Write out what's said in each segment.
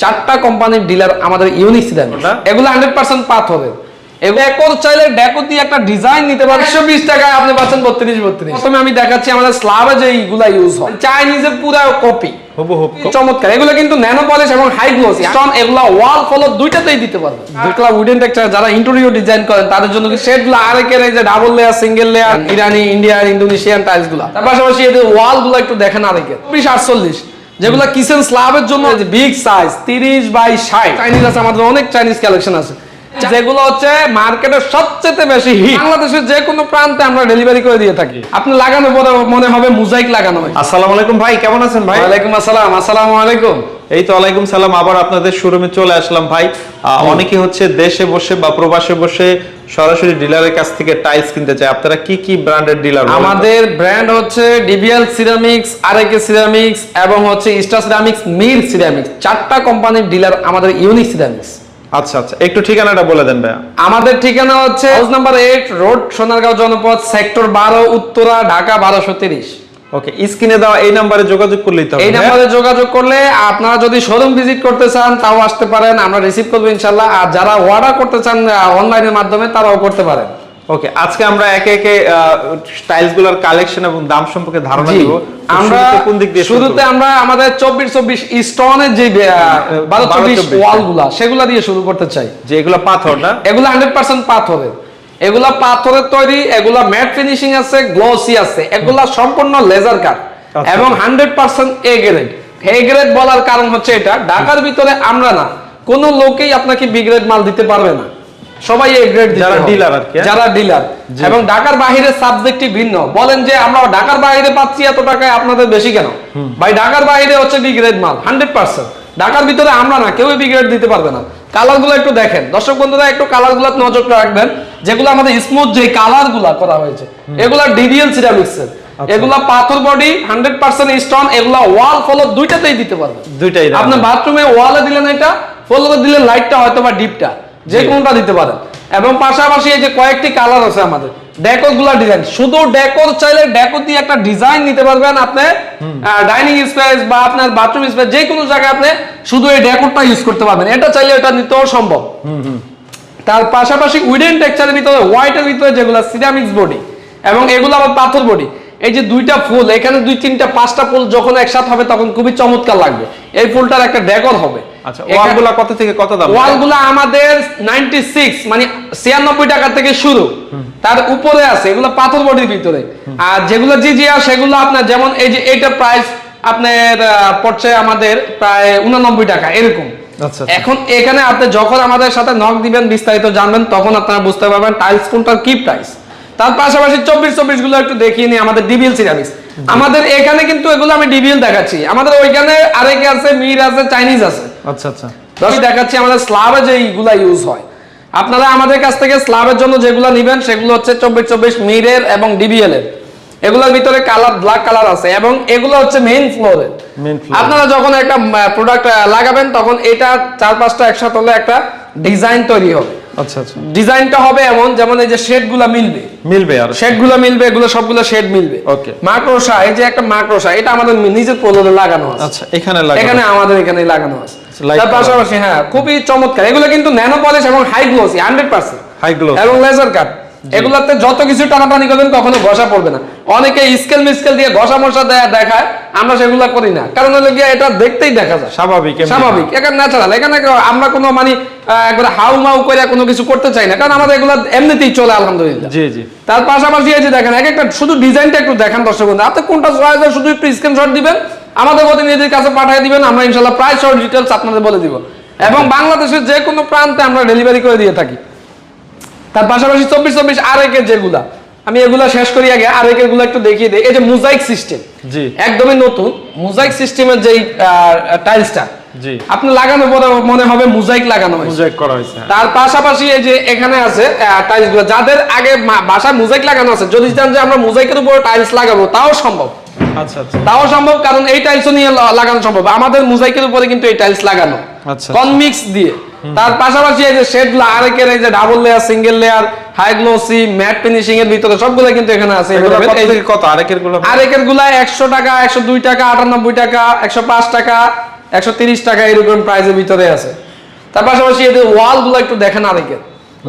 চারটা কোম্পানির ডিলার আমাদের ইউনিক কোনটা? এগুলো হান্ড্রেড পার্সেন্ট পাথরের এগুলো একর চাইলে ডেকো দিয়ে একটা ডিজাইন নিতে পারেন একশো বিশ টাকায় আপনি পাচ্ছেন বত্রিশ বত্রিশ। প্রথমে আমি দেখাচ্ছি আমাদের স্লাবে যে এইগুলা ইউজ হয়। চাইনিজের পুরো কপি হবু হব চমৎকার। এগুলো কিন্তু ন্যানো পলিশ এবং হাই গ্লোসি স্টোন এগুলো ওয়াল ফলো দুইটাতেই দিতে পারবে। যেগুলো উডেন টেক্সচার যারা ইন্টেরিয়র ডিজাইন করেন তাদের জন্য শেডগুলো আরেকের এই যে ডাবল লেয়ার সিঙ্গেল লেয়ার ইরানি ইন্ডিয়ান ইন্দোনেশিয়ান টাইলসগুলো। তার পাশাপাশি এদের ওয়ালগুলো একটু দেখেন আরেকের। বিশ আটচল্লিশ। যেগুলো কিচেন স্ল্যাবের জন্য বিগ সাইজ তিরিশ বাই ষাট। চাইনিজ আছে আমাদের অনেক চাইনিজ কালেকশন আছে। যেগুলো হচ্ছে মার্কেটের সবচেয়ে বেশি হিট বাংলাদেশের যে কোনো প্রান্তে আমরা ডেলিভারি করে দিয়ে থাকি। আপনি লাগানোর পরে মনে হবে মোজাইক লাগানো হয়। আসসালামু আলাইকুম ভাই কেমন আছেন ভাই? ওয়ালাইকুম আসসালাম আসসালামু আলাইকুম। এই তো ওয়ালাইকুম সালাম আবার আপনাদের শোরুমে চলে আসলাম ভাই। অনেকে হচ্ছে দেশে বসে বা প্রবাসে বসে সরাসরি ডিলারের কাছ থেকে টাইলস কিনতে চায়। আপনারা কি কি ব্র্যান্ডের ডিলার আমাদের ব্র্যান্ড হচ্ছে ডিবিএল সিরামিক্স আরএকে সিরামিক্স এবং হচ্ছে স্টার সিরামিক্স মির সিরামিক্স চারটা কোম্পানির ডিলার আমাদের ইউনিক সিরামিক্স আচ্ছা আচ্ছা। একটু ঠিকানাটা বলে দেন ভাইয়া। আমাদের ঠিকানা হচ্ছে house number eight road Sonargaon জনপদ সেক্টর বারো উত্তরা ঢাকা বারোশো তিরিশ। ওকে স্ক্রিনে দেওয়া এই নাম্বারে যোগাযোগ করলেই তো এই হ্যাঁ? নাম্বারে যোগাযোগ করলে আপনারা যদি শোরুম ভিজিট করতে চান তাও আসতে পারেন আমরা রিসিভ করব ইনশাল্লাহ। আর যারা অর্ডার করতে চান অনলাইনের মাধ্যমে তারাও করতে পারেন। ওকে আজকে আমরা একে একে টাইলসগুলোর কালেকশন এবং দাম সম্পর্কে ধারণা দিব। আমরা কোন দিক দিয়ে শুরু শুরুতে আমরা আমাদের চব্বিশ চব্বিশ স্টোনের যে বারো 12-24 ওয়ালগুলা সেগুলা দিয়ে শুরু করতে চাই। যে এগুলো পাথর না? এগুলো হান্ড্রেড পার্সেন্ট পাথরের। এগুলা পাথরের তৈরি এগুলা ম্যাট ফিনিশিং আছে গ্লোসি আছে। এগুলা সম্পূর্ণ লেজার কাট আচ্ছা। এবং hundred percent A grade A grade বলার কারণ হচ্ছে এটা ঢাকার ভিতরে আমরা না কোন লোকেই আপনাকে বি গ্রেড মাল দিতে পারবে না। সবাই এ গ্রেড যারা dealer আর কি, হ্যাঁ? যারা ডিলার এবং ঢাকার সাবজেক্টই ভিন্ন। বলেন যে আমরা ঢাকার বাইরে পাচ্ছি এত টাকায় আপনাদের বেশি কেন? ভাই ঢাকার বাইরে হচ্ছে বি গ্রেড মাল হান্ড্রেড পার্সেন্ট। ঢাকার ভিতরে আমরা না কেউ বি গ্রেড দিতে পারবে না। কালারগুলো একটু দেখেন। দর্শক বন্ধুরা একটু কালারগুলো নজর রাখবেন। যেগুলো আমাদের স্মুথ যে কালারগুলা করা হয়েছে এগুলা ডিডিএল সিরামিক্স এর আচ্ছা। এগুলা পাথর বডি হান্ড্রেড পার্সেন্ট স্টোন এগুলা ওয়াল ফলো দুইটাতেই দিতে পারবে দুইটাই আপনি বাথরুমে ওয়ালে দিলেন এটা ফলোতে দিলেন লাইটটা হয়তো বা ডিপটা যে কোনটা দিতে পারেন। এবং পাশাপাশি এই যে কয়েকটি কালার আছে আমাদের। ডেকোরগুলা ডিজাইন শুধু ডেকোর চাইলে ডেকোর দিয়ে একটা ডিজাইন নিতে পারবেন আপনি। ডাইনিং স্পেস বা আপনার বাথরুম স্পেস যে কোনো জায়গায় আপনি শুধু এই ডেকোরটা ইউজ করতে পারবেন। এটা চাইলে এটা নিতেও সম্ভব। তার পাশাপাশি টেক্সচারের ভিতরে হোয়াইটের ভিতরে যেগুলো সিরামিক্স বডি এবং এগুলো আবার পাথর বডি এই যে দুইটা ফুল এখানে দুই তিনটা পাঁচটা ফুল যখন একসাথে হবে তখন খুবই চমৎকার লাগবে। এই ফুলটার একটা ডেকর হবে। আচ্ছা ওয়ালগুলা কত থেকে কত দাম? ওয়ালগুলো আমাদের 96 মানে 96 টাকা থেকে শুরু। তার উপরে আছে এগুলো পাথর বডির ভিতরে। আর যেগুলো জিজিয়া সেগুলো আপনার যেমন এই যে এইটা প্রাইস আপনার পড়ছে আমাদের প্রায় 89 টাকা এরকম। আচ্ছা, আচ্ছা। এখন এখানে আপনি যখন আমাদের সাথে নক দিবেন বিস্তারিত জানবেন তখন আপনারা বুঝতে পারবেন টাইলস কোনটার কি প্রাইস তার পাশাপাশি চব্বিশ চব্বিশগুলো একটু দেখিয়ে নিই আমাদের ডিবিএল সিরামিক্স আমাদের এখানে কিন্তু এগুলো আমি ডিবিএল দেখাচ্ছি। আমাদের ওইখানে আরেকে আছে মির আছে চাইনিজ আছে। আচ্ছা আচ্ছা। আমি দেখাচ্ছি আমাদের স্ল্যাবে যে এইগুলা ইউজ হয়। আপনারা আমাদের কাছ থেকে স্ল্যাবের জন্য যেগুলো নেবেন সেগুলো হচ্ছে চব্বিশ চব্বিশ মিরের এবং ডিবিএল এর। এগুলোর ভিতরে কালার ব্ল্যাক কালার আছে এবং এগুলো হচ্ছে মেইন ফ্লোরের আপনারা যখন একটা প্রোডাক্ট লাগাবেন তখন এটা চার পাঁচটা একসাথে হলে একটা ডিজাইন তৈরি হবে। আচ্ছা আচ্ছা। ডিজাইনটা হবে এমন যেমন এই যে শেডগুলা মিলবে। মিলবে আর শেডগুলো মিলবে এগুলো সবগুলো শেড মিলবে. মাকড়সা এই যে একটা মাকড়সা এটা আমাদের নিজের পোলোরে লাগানো আছে। আচ্ছা এখানে এখানে আমাদের এখানে লাগানো আছে। তার পাশাপাশি হ্যাঁ খুবই চমৎকার। এগুলো কিন্তু ন্যানো পলিশ এবং high glossy hundred percent high glow এবং লেজার কাট এগুলাতে যত কিছু টানাটানি করবেন কখনো ঘষা পড়বে না। অনেকে স্কেল মিস্কেল দিয়ে ঘষা মশা দেয়া দেখায় আমরা সেগুলো করি না। কারণ হলো গিয়ে এটা দেখতেই দেখা যায়। স্বাভাবিক স্বাভাবিক। এখানে ন্যাচারাল এখানে আমরা কোনো মানে একবারে হাউ মাউ করে কোনো কিছু করতে চাই না। কারণ আমাদের এগুলো এমনিতেই চলে আলহামদুলিল্লাহ। জি জি। তার পাশাপাশি এই যে দেখেন এক একটা শুধু ডিজাইনটা একটু দেখান দর্শক বন্ধু আপনি কোনটা চয়েস শুধু একটু স্ক্রিনশট দিবেন। আমাদের প্রতিনিধির কাছে পাঠিয়ে দিবেন আমরা ইনশাল্লাহ প্রাইস সহ ডিটেলস আপনাদের বলে দিব। এবং বাংলাদেশের যে কোনো প্রান্তে আমরা ডেলিভারি করে দিয়ে থাকি। তার পাশাপাশি চব্বিশ চব্বিশ আরেকের যেগুলা আমি এগুলা শেষ করি আগে আরেকেরগুলো একটু দেখিয়ে দিই। এই যে মোজাইক সিস্টেম জি। একদমই নতুন। মোজাইক সিস্টেমের যেই টাইলসটা জি। আপনি লাগানো পরে মনে হবে মোজাইক লাগানো হয়েছে। প্রজেক্ট করা হয়েছে তার পাশাপাশি এই যে এখানে আছে টাইলসগুলো যাদের আগে বাসায় মোজাইক লাগানো আছে যদি চান যে আমরা মোজাইকের উপর টাইলস লাগাবো তাও সম্ভব। তাও সম্ভব কারণ এই টাইলসও নিয়ে লাগানো সম্ভব। আমাদের মোজাইকের উপরে কিন্তু এই টাইলস লাগানো। আচ্ছা। কনমিক্স দিয়ে। তার পাশাপাশি এই যে শেডগুলো আরেকের এই যে double layer single layer high glossy matte finishing এর ভিতরে সবগুলো কিন্তু এখানে আছে কত আরেকেরগুলো আরেকেরগুলা একশো টাকা একশো দুই টাকা আটানব্বই টাকা একশো পাঁচ টাকা একশো তিরিশ টাকা এরকম প্রাইসের ভিতরে আছে। তার পাশাপাশি এদের ওয়ালগুলো একটু দেখেন আরেকের।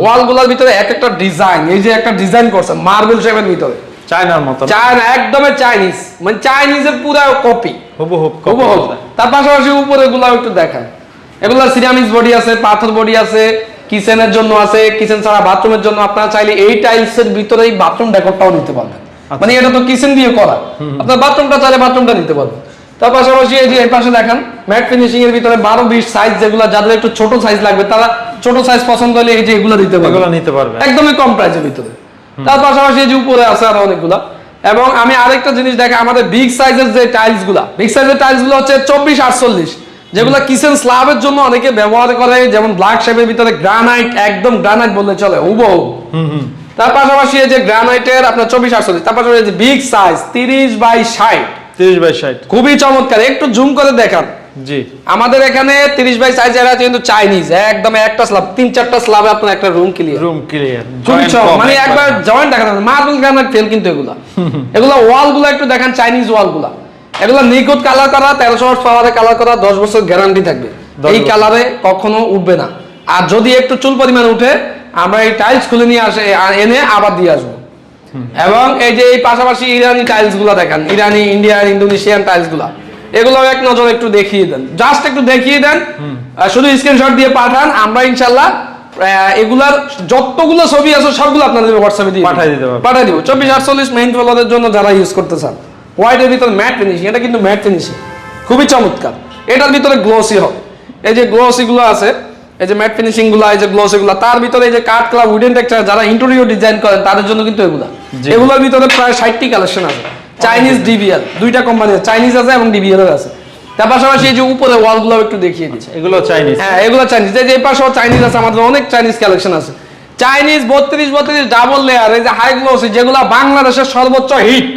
ওয়ালগুলোর ভিতরে এক একটা ডিজাইন এই যে একটা ডিজাইন করছে মার্বেল শেপের ভিতরে। চায়নার মতো চায়না একদমই চাইনিজ। মানে চাইনিজের পুরো কপি হুবহুব হুবহু। তার পাশাপাশি উপরে গুলো একটু দেখায় এগুলো সিরামিক্স বডি আছে পাথর বডি আছে কিচেনের জন্য আছে কিচেন ছাড়া বাথরুমের জন্য আপনারা চাইলে এই টাইলস এর ভিতরেই বাথরুম ডেকোরটাও নিতে পারবেন। মানে এটা তো কিচেন দিয়ে করা। আপনার বাথরুমটা চাইলে বাথরুমটা নিতে পারবেন। তার পাশাপাশি এই যে এই পাশে দেখেন ম্যাট ফিনিশিং এর ভিতরে বারো বিশ সাইজ যেগুলো যাদের একটু ছোট সাইজ লাগবে তারা ছোট সাইজ পছন্দ হলে এই যে এগুলো দিতে পারবে নিতে পারবে একদমই কম প্রাইসের ভিতরে। তার পাশাপাশি যে উপরে আছে আরও অনেকগুলা। এবং আমি আরেকটা জিনিস দেখে আমাদের বিগ সাইজের যে টাইলসগুলা বিগ সাইজের টাইলসগুলো হচ্ছে চব্বিশ আটচল্লিশ যেগুলো কিচেন স্ল্যাবের জন্য অনেকে ব্যবহার করে যেমন ব্ল্যাক শেপের ভিতরে গ্রানাইট একদম গ্রানাইট বললে চলে হুবহু। তার পাশাপাশি এই যে গ্রানাইটের আপনার চব্বিশ আটচল্লিশ তার পাশাপাশি বিগ সাইজ তিরিশ বাই ষাট। তিরিশ বাই ষাট। খুবই চমৎকার একটু জুম করে দেখান। জি। আমাদের এখানে তিরিশ বাই সাইজ এরা কিন্তু চাইনিজ একদম একটা স্ল্যাব তিন চারটা স্ল্যাবে আপনার একটা রুম ক্লিয়ার রুম ক্লিয়ার মানে একবার জয়েন্ট দেখা যাবে মার্বেল গ্রানাইট ফেল কিন্তু এগুলা। এগুলা ওয়ালগুলা একটু দেখেন চাইনিজ ওয়ালগুলা এগুলা নিখুঁত কালার করা তেরোশো ওয়াট পাওয়ারে কালার করা দশ বছর গ্যারান্টি থাকবে। এই কালারে কখনো উঠবে না। আর যদি একটু চুল পরিমাণ উঠে আমরা এই টাইলস খুলে নিয়ে আসে এনে আবার দিয়ে আসব। এবং এই যে এই পাশাপাশি ইরানি টাইলসগুলা দেখেন। ইরানি ইন্ডিয়ান ইন্দোনেশিয়ান টাইলসগুলা। এগুলো এক নজর একটু দেখিয়ে দেন। জাস্ট একটু দেখিয়ে দেন। শুধু স্ক্রিনশট দিয়ে পাঠান। আমরা ইনশাল্লাহ এগুলার যতগুলো ছবি আছে সবগুলো আপনাদের হোয়াটসঅ্যাপে দিয়ে পাঠায় দিতে। পাঠিয়ে দিব। চব্বিশ আটচল্লিশ মেইন ফলোয়ারের জন্য যারা ইউজ করতে চান হোয়াইটের ভিতরে ম্যাট ফিনিশিং এটা কিন্তু ম্যাট ফিনিশিং খুবই চমৎকার। এটার ভিতরে গ্লোসি হবে। এই যে গ্লোসি গুলো আছে এই যে ম্যাট ফিনিশিংগুলো এই যে গ্লোসি গুলো তার ভিতরে এই যে কাঠ ক্লাব উডেন টেক্সচার যারা ইন্টেরিয়র ডিজাইন করেন তাদের জন্য কিন্তু এগুলা। এগুলোর ভিতরে প্রায় ষাটটি কালেকশন আছে। চাইনিজ ডিবিএল দুইটা কোম্পানি চাইনিজ আছে এবং ডিবিএল আছে। তার পাশাপাশি এই যে উপরে ওয়ালগুলো একটু দেখিয়ে দিচ্ছে এগুলো চাইনিজ হ্যাঁ এগুলো চাইনিজ এই যে এই পাশেও চাইনিজ আছে আমাদের অনেক চাইনিজ কালেকশন আছে। চাইনিজ বত্রিশ বত্রিশ ডাবল লেয়ার এই যে হাই গ্লোসি যেগুলো বাংলাদেশের সর্বোচ্চ হিট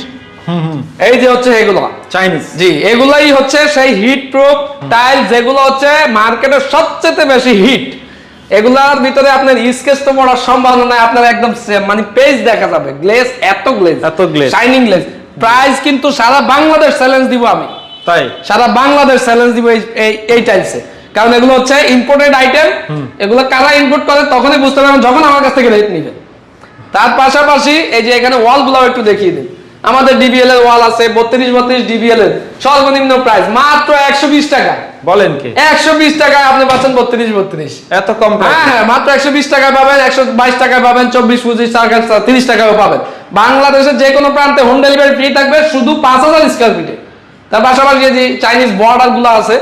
এই যে হচ্ছে এগুলো। চাইনিজ জি এগুলাই হচ্ছে সেই হিট প্রুফ টাইল যেগুলো হচ্ছে মার্কেটের সবচেয়ে বেশি হিট এগুলার ভিতরে আপনার স্কেচ তো পড়ার সম্ভাবনা নাই আপনার একদম মানে পেজ দেখা যাবে। গ্লেজ এত গ্লেজ এত glaze। শাইনিং গ্লেজ প্রাইস কিন্তু সারা বাংলাদেশ চ্যালেঞ্জ দিব আমি। তাই? সারা বাংলাদেশ চ্যালেঞ্জ দিব এই- এই টাইলসে কারণ এগুলো হচ্ছে ইম্পোর্টেড আইটেম এগুলো কারা ইম্পোর্ট করে তখনই বুঝতে পারবেন যখন আমার কাছ থেকে রেট নিবেন তার পাশাপাশি এই যে এখানে ওয়ালগুলো একটু দেখিয়ে দিন আমাদের ডিবিএল এর ওয়াল আছে বত্রিশ বত্রিশ ডিবিএল এর। সর্বনিম্ন প্রাইস মাত্র একশো বিশ টাকা। বলেন কি? একশো বিশ টাকায় আপনি পাচ্ছেন বত্রিশ বত্রিশ। এত কম? হ্যাঁ হ্যাঁ মাত্র একশো বিশ টাকায় পাবেন একশো বাইশ টাকায় পাবেন চব্বিশ পঁচিশ টাকা তিরিশ টাকাও পাবেন। বাংলাদেশের যে কোনো প্রান্তে হোম ডেলিভারি ফ্রি থাকবে শুধু পাঁচ হাজার স্কোয়ার ফিটে তার পাশাপাশি যে চাইনিজ বর্ডারগুলো আছে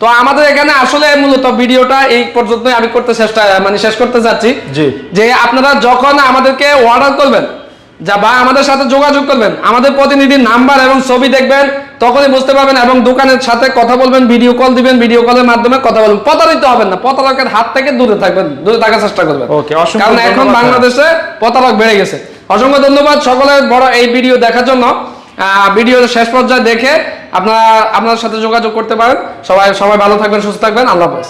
তো আমাদের এখানে আসলে মূলত ভিডিওটা এই পর্যন্তই আমি করতে চেষ্টা মানে শেষ করতে চাচ্ছি। যে আপনারা যখন আমাদেরকে অর্ডার করবেন যা বা আমাদের সাথে যোগাযোগ করবেন। আমাদের প্রতিনিধির নাম্বার এবং ছবি দেখবেন তখনই বুঝতে পারবেন এবং দোকানের সাথে কথা বলবেন ভিডিও কল দিবেন ভিডিও কলের মাধ্যমে কথা বলবেন। প্রতারিত হবেন না প্রতারকের হাত থেকে দূরে থাকবেন দূরে থাকার চেষ্টা করবেন। কারণ এখন বাংলাদেশে প্রতারক বেড়ে গেছে। অসংখ্য ধন্যবাদ সকলের বড় এই ভিডিও দেখার জন্য। আহ, ভিডিও শেষ পর্যায়ে দেখে আপনারা আপনার সাথে যোগাযোগ করতে পারেন। সবাই সবাই ভালো থাকবেন সুস্থ থাকবেন। আল্লাহ হাফেজ।